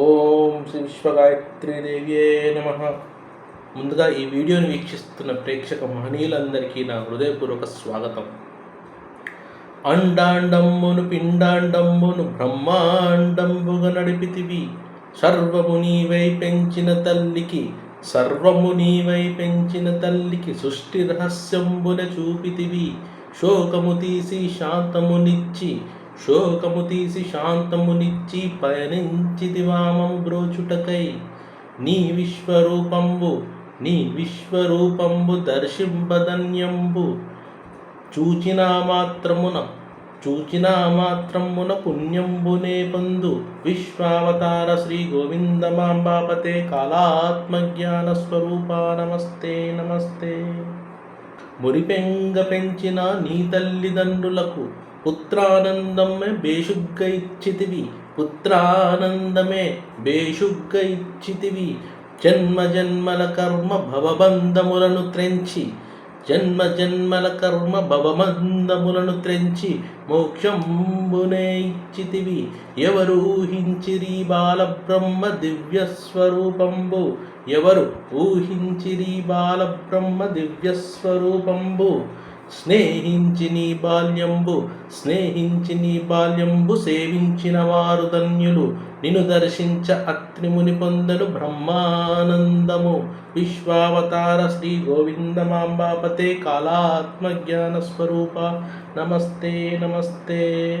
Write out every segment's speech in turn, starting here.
ఓం శ్రీ విశ్వగాయత్రీదేవియే నమ. ముందుగా ఈ వీడియోని వీక్షిస్తున్న ప్రేక్షక మహనీయులందరికీ నా హృదయపూర్వక స్వాగతం. అండాండంబును పిండాండంబును బ్రహ్మాండంబుగా నడిపితివి. సర్వము నీవై పెంచిన తల్లికి సర్వము నీవై పెంచిన తల్లికి సృష్టి రహస్యంబున చూపితివి. శోకము తీసి శాంతమునిచ్చి శోకము తీసి శాంతమునిచ్చి పయనించితి వామము బ్రోచుటకై. నీ విశ్వరూపంబు నీ విశ్వరూపంబు దర్శింపదన్యంబు. చూచినా మాత్రమున చూచినా మాత్రమున పుణ్యంబునే పొందు. విశ్వావతార శ్రీ గోవిందమాంబాపతే కాలాత్మజ్ఞాన స్వరూప నమస్తే నమస్తే. మురిపెంగ పెంచిన నీ తల్లిదండ్రులకు పుత్రానందమే బేషుగ్గ ఇచ్చితివి. పుత్రానందమే బేషుగ్గ ఇచ్చితివి. జన్మ జన్మల కర్మ భవబంధములను త్రెంచి జన్మ జన్మల కర్మ భవమందములను త్రెంచి మోక్షంబునే ఇచ్చితివి. ఎవరు ఊహించిరి బాలబ్రహ్మ దివ్య స్వరూపంబు ఎవరు ఊహించిరి బాలబ్రహ్మ దివ్య స్వరూపంబు స్నేహించి నీ బాల్యంబు స్నేహించి నీ బాల్యంబు సేవించిన వారు ధన్యులు. నిన్ను దర్శించ అత్రిముని పొందలు బ్రహ్మానందము. విశ్వావతార శ్రీ గోవిందమాంబాపతే కాలాత్మజ్ఞాన స్వరూప నమస్తే నమస్తే.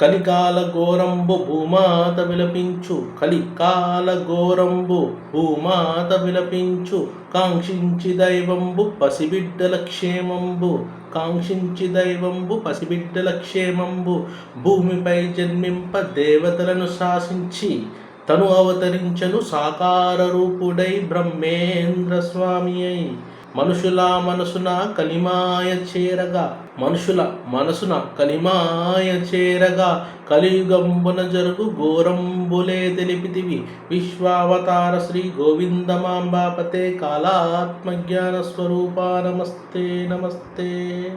కలికాల ఘోరంబు భూమాత విలపించు కలికాల ఘోరంబు భూమాత విలపించు కాంక్షించి దైవంబు పసిబిడ్డల క్షేమంబు కాంక్షించి దైవంబు పసిబిడ్డల క్షేమంబు భూమిపై జన్మింప దేవతలను శాసించి తను అవతరించను సాకార రూపుడై బ్రహ్మేంద్ర స్వామి అయి. మనుషుల మనసున కలిమాయ చేరగా మనుషుల మనసున కలిమాయ చేరగా కలియుగంబున జరుగు ఘోరంబులే తెలిపితివి. విశ్వావతార శ్రీ గోవిందమాంబాపతే కాలాత్మజ్ఞాన స్వరూప నమస్తే నమస్తే.